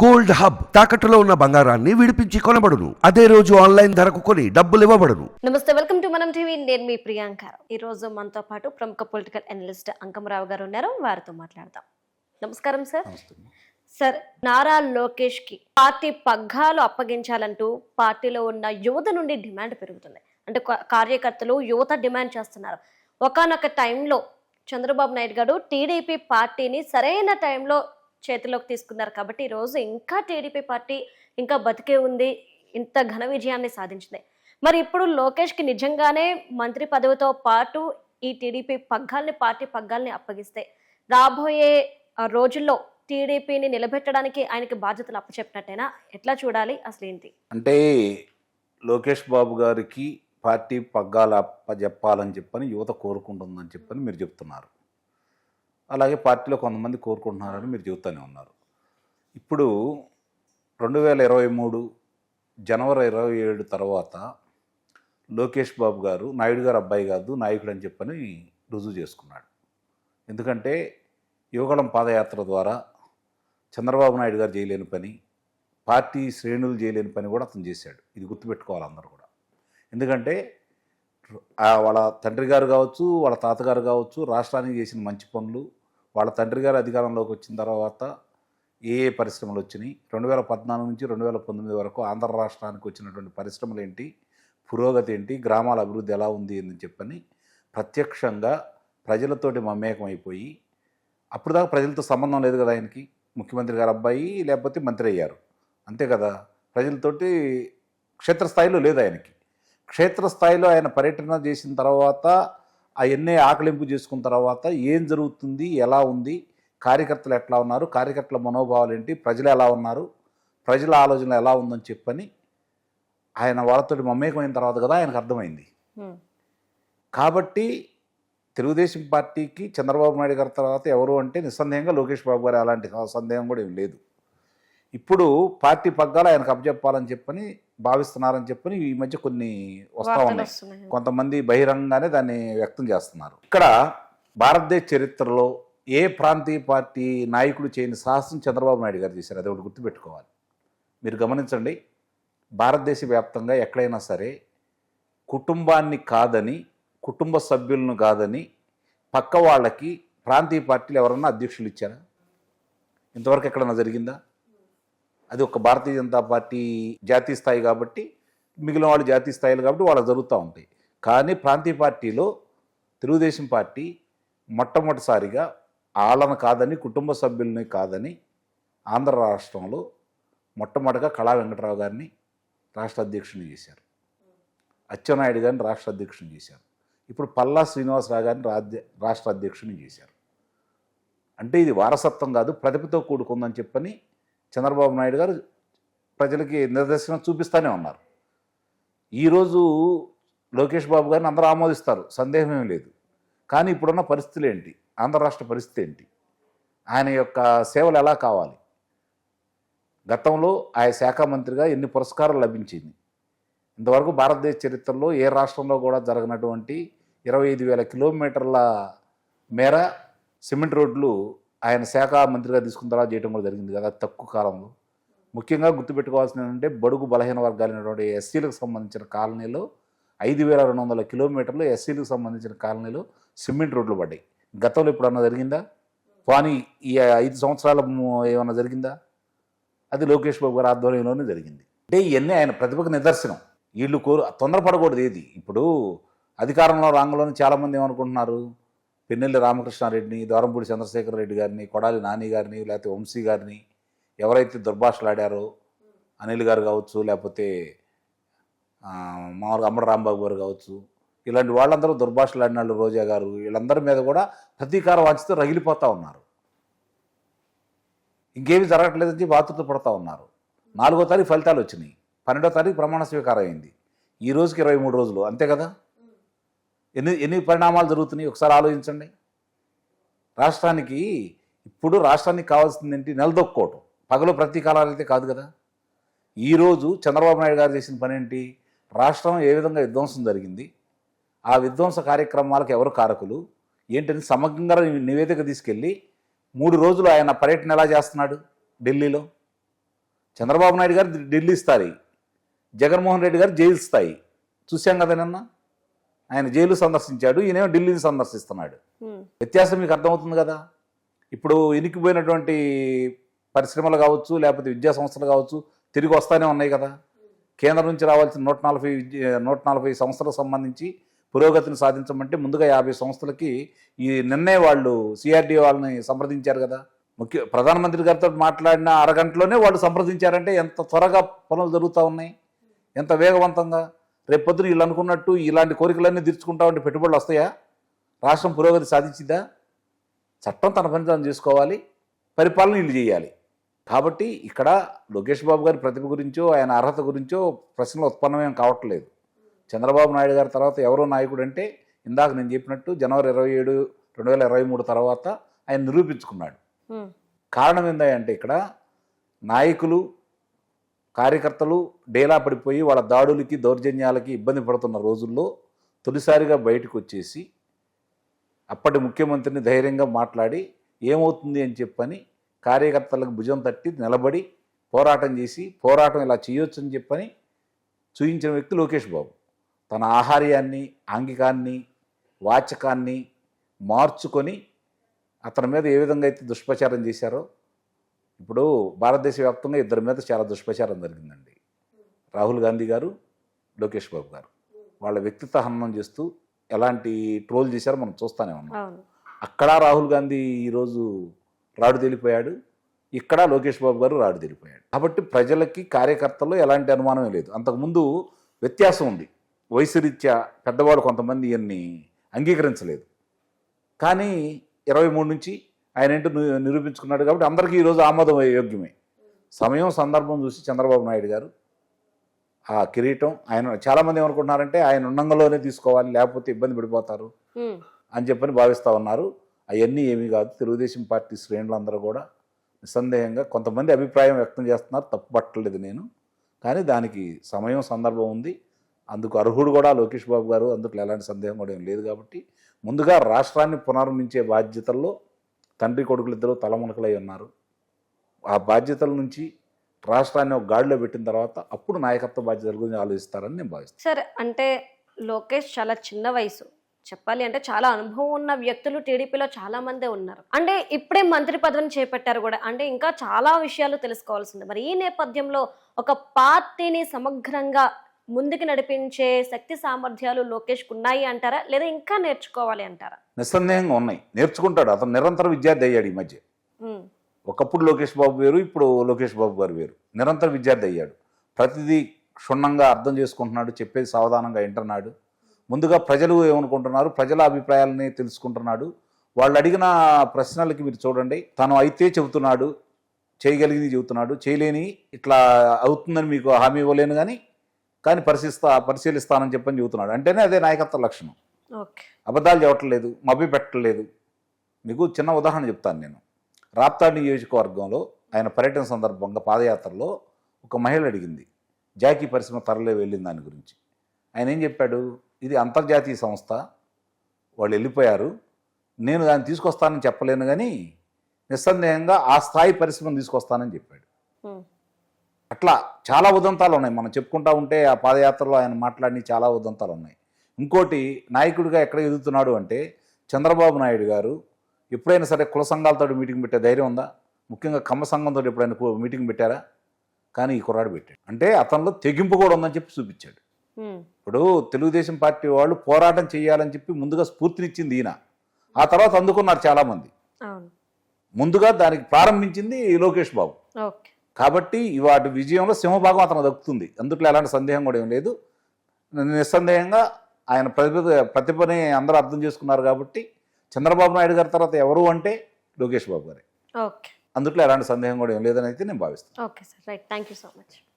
Gold hub తాకట్టులో ఉన్న బంగారాన్ని విడిపించి కొనబడును. అదే రోజు ఆన్లైన్ ధరకు కొని డబ్బులు ఇవ్వబడును. నమస్తే వెల్కమ్ టు మనం టీవీ. నేను మీ ప్రియాంక. ఈ రోజు మనతో పాటు ప్రముఖ పొలిటికల్ అనలిస్ట్ అంకమరావు గారు ఉన్నారు. వారితో మాట్లాడదాం. నమస్కారం సార్. సార్ నారా లోకేష్కి పార్టీ పగ్గాలు అప్పగించాలంటూ పార్టీలో ఉన్న యువత నుండి డిమాండ్ పెరుగుతుంది. అంటే కార్యకర్తలు యువత డిమాండ్ చేస్తున్నారు. ఒకానొక టైంలో చంద్రబాబు నాయుడు గారు టీడీపీ పార్టీని సరైన టైంలో చేతిలోకి తీసుకున్నారు కాబట్టి ఈరోజు ఇంకా టీడీపీ పార్టీ ఇంకా బతికే ఉంది ఇంత ఘన విజయాన్ని సాధించింది. మరి ఇప్పుడు లోకేష్కి నిజంగానే మంత్రి పదవితో పాటు ఈ టీడీపీ పగ్గాల్ని పార్టీ పగ్గాల్ని అప్పగిస్తే రాబోయే ఆ, రోజుల్లో టీడీపీని నిలబెట్టడానికి ఆయనకి బాధ్యతలు అప్పచెప్పినట్టేనా? ఎట్లా చూడాలి? అసలు ఏంటి? అంటే లోకేష్ బాబు గారికి పార్టీ పగ్గాలు అప్పజెప్పాలని చెప్పని యువత కోరుకుంటుందని చెప్పని మీరు చెప్తున్నారు. అలాగే పార్టీలో కొంతమంది కోరుకుంటున్నారని మీరు చెబుతూనే ఉన్నారు. ఇప్పుడు రెండు వేల ఇరవై మూడు జనవరి ఇరవై ఏడు తర్వాత లోకేష్ బాబు గారు నాయుడు గారు అబ్బాయి కాదు నాయకుడు అని చెప్పని రుజువు చేసుకున్నాడు. ఎందుకంటే యువగళం పాదయాత్ర ద్వారా చంద్రబాబు నాయుడు గారు చేయలేని పని పార్టీ శ్రేణులు చేయలేని పని కూడా అతను చేశాడు. ఇది గుర్తుపెట్టుకోవాలి అందరూ కూడా. ఎందుకంటే వాళ్ళ తండ్రి గారు కావచ్చు వాళ్ళ తాతగారు కావచ్చు రాష్ట్రానికి చేసిన మంచి పనులు వాళ్ళ తండ్రి గారు అధికారంలోకి వచ్చిన తర్వాత ఏ ఏ పరిశ్రమలు వచ్చినాయి? రెండు వేల పద్నాలుగు నుంచి రెండు వేల పంతొమ్మిది వరకు ఆంధ్ర రాష్ట్రానికి వచ్చినటువంటి పరిశ్రమలు ఏంటి? పురోగతి ఏంటి? గ్రామాల అభివృద్ధి ఎలా ఉంది అని చెప్పని ప్రత్యక్షంగా ప్రజలతోటి మమేకం అయిపోయి అప్పుడు దాకా ప్రజలతో సంబంధం లేదు కదా ఆయనకి? ముఖ్యమంత్రి గారు అబ్బాయి లేకపోతే మంత్రి అయ్యారు. అంతే కదా? ప్రజలతోటి క్షేత్రస్థాయిలో లేదు ఆయనకి. క్షేత్రస్థాయిలో ఆయన పర్యటన చేసిన తర్వాత అవన్నీ ఆకలింపు చేసుకున్న తర్వాత ఏం జరుగుతుంది ఎలా ఉంది కార్యకర్తలు ఎట్లా ఉన్నారు కార్యకర్తల మనోభావాలు ఏంటి ప్రజలు ఎలా ఉన్నారు ప్రజల ఆలోచన ఎలా ఉందని చెప్పని ఆయన వాళ్ళతోటి మమేకమైన తర్వాత కదా ఆయనకు అర్థమైంది. కాబట్టి తెలుగుదేశం పార్టీకి చంద్రబాబు నాయుడు గారి తర్వాత ఎవరు అంటే నిస్సందేహంగా లోకేష్ బాబు గారు అలాంటి సందేహం కూడా ఏం లేదు ఇప్పుడు పార్టీ పగ్గాలు ఆయనకు అప్పచెప్పాలని చెప్పని భావిస్తున్నారని చెప్పని ఈ మధ్య కొన్ని వస్తూ ఉన్నాయి. కొంతమంది బహిరంగంగానే దాన్ని వ్యక్తం చేస్తున్నారు. ఇక్కడ భారతదేశ చరిత్రలో ఏ ప్రాంతీయ పార్టీ నాయకుడు చేయని సాహసం చంద్రబాబు నాయుడు గారు చేశారు? అది ఒకటి గుర్తుపెట్టుకోవాలి. మీరు గమనించండి భారతదేశ వ్యాప్తంగా ఎక్కడైనా సరే కుటుంబాన్ని కాదని కుటుంబ సభ్యులను కాదని పక్క వాళ్ళకి ప్రాంతీయ పార్టీలు ఎవరన్నా అధ్యక్షులు ఇచ్చారా? ఇంతవరకు ఎక్కడన్నా జరిగిందా? అది ఒక భారతీయ జనతా పార్టీ జాతీయ స్థాయి కాబట్టి మిగిలిన వాళ్ళు జాతీయ స్థాయిలు కాబట్టి వాళ్ళు జరుగుతూ ఉంటాయి. కానీ ప్రాంతీయ పార్టీలో తెలుగుదేశం పార్టీ మొట్టమొదటిసారిగా వాళ్ళను కాదని కుటుంబ సభ్యుల్ని కాదని ఆంధ్ర రాష్ట్రంలో మొట్టమొదటిగా కళా వెంకటరావు గారిని రాష్ట్ర అధ్యక్షుని చేశారు. అచ్చెన్నాయుడు గారిని రాష్ట్ర అధ్యక్షుని చేశారు. ఇప్పుడు పల్లా శ్రీనివాసరావు గారిని రాజ్య రాష్ట్ర అధ్యక్షుని చేశారు. అంటే ఇది వారసత్వం కాదు ప్రతిభతో కూడుకుందని చెప్పని చంద్రబాబు నాయుడు గారు ప్రజలకి నిర్దేశనం చూపిస్తూనే ఉన్నారు. ఈరోజు లోకేష్ బాబు గారిని అందరూ ఆమోదిస్తారు. సందేహమేం లేదు. కానీ ఇప్పుడున్న పరిస్థితులు ఏంటి? ఆంధ్ర రాష్ట్ర పరిస్థితి ఏంటి? ఆయన యొక్క సేవలు ఎలా కావాలి? గతంలో ఆయన శాఖ మంత్రిగా ఎన్ని పురస్కారాలు లభించింది? ఇంతవరకు భారతదేశ చరిత్రలో ఏ రాష్ట్రంలో కూడా జరగనటువంటి ఇరవై ఐదు వేల కిలోమీటర్ల మేర సిమెంట్ రోడ్లు ఆయన శాఖ మంత్రిగా తీసుకున్న తర్వాత చేయడం కూడా జరిగింది కదా తక్కువ కాలంలో. ముఖ్యంగా గుర్తుపెట్టుకోవాల్సిన ఏంటంటే బడుగు బలహీన వర్గాలైనటువంటి ఎస్సీలకు సంబంధించిన కాలనీలో ఐదు వేల రెండు వందల కిలోమీటర్లు ఎస్సీలకు సంబంధించిన కాలనీలో సిమెంట్ రోడ్లు పడ్డాయి. గతంలో ఎప్పుడన్నా జరిగిందా? పోనీ ఈ ఐదు సంవత్సరాల ఏమన్నా జరిగిందా? అది లోకేష్ బాబు గారి ఆధ్వర్యంలోనే జరిగింది. అంటే ఇవన్నీ ఆయన ప్రతిభకు నిదర్శనం. వీళ్ళు కోరు తొందరపడకూడదు ఏది. ఇప్పుడు అధికారంలో రాంగంలోనే చాలామంది ఏమనుకుంటున్నారు? పెన్నెల్లి రామకృష్ణారెడ్డిని దారంపూడి చంద్రశేఖర రెడ్డి గారిని కొడాలి నాని గారిని లేకపోతే వంశీ గారిని ఎవరైతే దుర్భాషలాడారో అనిల్ గారు కావచ్చు లేకపోతే మామూలుగా అమ్మడ రాంబాబు గారు కావచ్చు ఇలాంటి వాళ్ళందరూ దుర్భాషలాడిన వాళ్ళు రోజా గారు వీళ్ళందరి మీద కూడా ప్రతీకార వాంచితో రగిలిపోతూ ఉన్నారు. ఇంకేమీ జరగట్లేదని బాధ్యత పడతా ఉన్నారు. నాలుగో తారీఖు ఫలితాలు వచ్చినాయి. పన్నెండో తారీఖు ప్రమాణ స్వీకారం అయింది. ఈ రోజుకి ఇరవై మూడు రోజులు. అంతే కదా? ఎన్ని ఎన్ని పరిణామాలు జరుగుతున్నాయి? ఒకసారి ఆలోచించండి. రాష్ట్రానికి ఇప్పుడు రాష్ట్రానికి కావాల్సింది ఏంటి నెలదొక్కోవటం. పగలు ప్రతీకారాలు అయితే కాదు కదా. ఈరోజు చంద్రబాబు నాయుడు గారు చేసిన పని ఏంటి రాష్ట్రం ఏ విధంగా విధ్వంసం జరిగింది? ఆ విధ్వంస కార్యక్రమాలకు ఎవరు కారకులు? ఏంటని సమగ్రంగా నివేదిక తీసుకెళ్ళి మూడు రోజులు ఆయన పర్యటన ఎలా చేస్తున్నాడు ఢిల్లీలో? చంద్రబాబు నాయుడు గారు ఢిల్లీ స్థాయి జగన్మోహన్ రెడ్డి గారు జైలు స్థాయి చూశాం కదా నిన్న? ఆయన జైలు సందర్శించాడు ఈయనేమో ఢిల్లీని సందర్శిస్తున్నాడు. వ్యత్యాసం మీకు అర్థమవుతుంది కదా? ఇప్పుడు ఇనికిపోయినటువంటి పరిశ్రమలు కావచ్చు లేకపోతే విద్యా సంస్థలు కావచ్చు తిరిగి వస్తానే ఉన్నాయి కదా? కేంద్రం నుంచి రావాల్సిన నూట నలభై నూట నలభై సంస్థలకు సంబంధించి పురోగతిని సాధించమంటే ముందుగా యాభై సంస్థలకి ఈ నిన్నే వాళ్ళు సిఆర్డీ వాళ్ళని సంప్రదించారు కదా? ముఖ్య ప్రధానమంత్రి గారితో మాట్లాడిన అరగంటలోనే వాళ్ళు సంప్రదించారంటే ఎంత త్వరగా పనులు జరుగుతూ ఉన్నాయి? ఎంత వేగవంతంగా? రేపొద్దున వీళ్ళు అనుకున్నట్టు ఇలాంటి కోరికలన్నీ తీర్చుకుంటా ఉంటే పెట్టుబడులు వస్తాయా? రాష్ట్రం పురోగతి సాధించిందా? చట్టం తన పని తాను చేసుకోవాలి పరిపాలన వీళ్ళు చేయాలి. కాబట్టి ఇక్కడ లోకేష్ బాబు గారి ప్రతిభ గురించో ఆయన అర్హత గురించో ప్రశ్నలు ఉత్పన్నమేం కావట్లేదు. చంద్రబాబు నాయుడు గారి తర్వాత ఎవరో నాయకుడు అంటే ఇందాక నేను చెప్పినట్టు జనవరి ఇరవై ఏడు రెండు వేల ఇరవై మూడు తర్వాత ఆయన నిరూపించుకున్నాడు. కారణం ఏంటంటే ఇక్కడ నాయకులు కార్యకర్తలు డేలా పడిపోయి వాళ్ళ దాడులకి దౌర్జన్యాలకి ఇబ్బంది పడుతున్న రోజుల్లో తొలిసారిగా బయటకు వచ్చేసి అప్పటి ముఖ్యమంత్రిని ధైర్యంగా మాట్లాడి ఏమవుతుంది అని చెప్పని కార్యకర్తలకు భుజం తట్టి నిలబడి పోరాటం చేసి పోరాటం ఇలా చేయొచ్చు అని చెప్పని చూయించిన వ్యక్తి లోకేష్ బాబు. తన ఆహార్యాన్ని ఆంగికాన్ని వాచకాన్ని మార్చుకొని అతని మీద ఏ విధంగా అయితే దుష్ప్రచారం చేశారో ఇప్పుడు భారతదేశ వ్యాప్తంగా ఇద్దరి మీద చాలా దుష్ప్రచారం జరిగిందండి. రాహుల్ గాంధీ గారు లోకేష్ బాబు గారు. వాళ్ళ వ్యక్తిత్వ హననం చేస్తూ ఎలాంటి ట్రోల్ చేశారో మనం చూస్తానే ఉన్నాం. అక్కడ రాహుల్ గాంధీ ఈరోజు రాడు తేలిపోయాడు. ఇక్కడ లోకేష్ బాబు గారు రాడు తేలిపోయాడు. కాబట్టి ప్రజలకి కార్యకర్తల్లో ఎలాంటి అనుమానమే లేదు. అంతకుముందు వ్యత్యాసం ఉంది. వయసు రీత్యా పెద్దవాడు కొంతమంది ఇవన్నీ అంగీకరించలేదు. కానీ ఇరవై మూడు నుంచి ఆయన ఏంటో నిరూపించుకున్నాడు కాబట్టి అందరికీ ఈరోజు ఆమోదం యోగ్యమే. సమయం సందర్భం చూసి చంద్రబాబు నాయుడు గారు ఆ కిరీటం ఆయన చాలామంది ఏమనుకుంటున్నారంటే ఆయన ఉన్నంగలోనే తీసుకోవాలి లేకపోతే ఇబ్బంది పడిపోతారు అని చెప్పని భావిస్తూ ఉన్నారు. అవన్నీ ఏమీ కాదు. తెలుగుదేశం పార్టీ శ్రేణులందరూ కూడా నిస్సందేహంగా కొంతమంది అభిప్రాయం వ్యక్తం చేస్తున్నారు. తప్పు పట్టలేదు నేను. కానీ దానికి సమయం సందర్భం ఉంది. అందుకు అర్హుడు కూడా లోకేష్ బాబు గారు. అందులో ఎలాంటి సందేహం కూడా ఏం లేదు కాబట్టి ముందుగా రాష్ట్రాన్ని పునర్నించే బాధ్యతల్లో తండ్రి కొడుకులు ఇద్దరు తలమునకలై ఉన్నారు. ఆ బాధ్యతల నుంచి రాష్ట్రాన్ని ఒక గాడిలో పెట్టిన తర్వాత అప్పుడు నాయకత్వ బాధ్యతల గురించి ఆలోచిస్తారని నేను భావిస్తాను సార్ అంటే లోకేష్ చాలా చిన్న వయసు. చెప్పాలి అంటే చాలా అనుభవం ఉన్న వ్యక్తులు టీడీపీలో చాలా మందే ఉన్నారు. అంటే ఇప్పుడే మంత్రి పదవిని చేపట్టారు కూడా. అంటే ఇంకా చాలా విషయాలు తెలుసుకోవాల్సింది మరి ఈ నేపథ్యంలో ఒక పార్టీని సమగ్రంగా ముందుకు నడిపించే శక్తి సామర్థ్యాలు లోకేష్ ఉన్నాయి అంటారా? లేదా ఇంకా నేర్చుకోవాలి అంటారా? నిస్సందేహంగా ఉన్నాయి. నేర్చుకుంటాడు. అతను నిరంతర విద్యార్థి అయ్యాడు ఈ మధ్య. ఒకప్పుడు లోకేష్ బాబు వేరు ఇప్పుడు లోకేష్ బాబు గారు వేరు. నిరంతర విద్యార్థి అయ్యాడు. ప్రతిదీ క్షుణ్ణంగా అర్థం చేసుకుంటున్నాడు చెప్పేది సావధానంగా వింటున్నాడు. ముందుగా ప్రజలు ఏమనుకుంటున్నారు? ప్రజల అభిప్రాయాలని తెలుసుకుంటున్నాడు. వాళ్ళు అడిగిన ప్రశ్నలకి మీరు చూడండి. తను అయితే చెబుతున్నాడు చేయగలిగింది చెబుతున్నాడు. చేయలేని ఇట్లా అవుతుందని మీకు హామీ ఇవ్వలేను కానీ కానీ పరిశీలిస్తా పరిశీలిస్తానని చెప్పని చెబుతున్నాడు. అంటేనే అదే నాయకత్వ లక్షణం. అబద్ధాలు చెప్పట్లేదు మభ్య పెట్టలేదు మీకు చిన్న ఉదాహరణ చెప్తాను నేను. రాప్తాడ్ నియోజకవర్గంలో ఆయన పర్యటన సందర్భంగా పాదయాత్రలో ఒక మహిళ అడిగింది జాకీ పరిశ్రమ తరలే వెళ్ళింది దాని గురించి. ఆయన ఏం చెప్పాడు ఇది అంతర్జాతీయ సంస్థ వాళ్ళు వెళ్ళిపోయారు. నేను దాన్ని తీసుకొస్తానని చెప్పలేను కానీ నిస్సందేహంగా ఆ స్థాయి పరిశ్రమను తీసుకొస్తానని చెప్పాడు. అట్లా చాలా ఉదంతాలు ఉన్నాయి మనం చెప్పుకుంటా ఉంటే ఆ పాదయాత్రలో ఆయన మాట్లాడిన చాలా ఉదంతాలు ఉన్నాయి ఇంకోటి నాయకుడిగా ఎక్కడ ఎదుగుతున్నాడు అంటే చంద్రబాబు నాయుడు గారు ఎప్పుడైనా సరే కుల సంఘాలతో మీటింగ్ పెట్టే ధైర్యం ఉందా? ముఖ్యంగా కమ్మ సంఘంతో ఎప్పుడైనా మీటింగ్ పెట్టారా? కానీ ఈ కుర్రాడు పెట్టాడు. అంటే అతనిలో తెగింపు కూడా ఉందని చెప్పి చూపించాడు. ఇప్పుడు తెలుగుదేశం పార్టీ వాళ్ళు పోరాటం చేయాలని చెప్పి ముందుగా స్ఫూర్తినిచ్చింది ఈయన. ఆ తర్వాత అందుకున్నారు చాలామంది. ముందుగా దానికి ప్రారంభించింది లోకేష్ బాబు. కాబట్టి వాటి విజయంలో సింహభాగం అతను దక్కుతుంది. అందుట్లో ఎలాంటి సందేహం కూడా ఏం లేదు. నిస్సందేహంగా ఆయన ప్రతిభ ప్రతిభని అందరూ అర్థం చేసుకున్నారు కాబట్టి చంద్రబాబు నాయుడు గారి తర్వాత ఎవరు అంటే లోకేష్ బాబు గారే. ఓకే. అందుట్లో ఎలాంటి సందేహం కూడా ఏం లేదని అయితే నేను భావిస్తాను okay sir. Right. Thank you so much.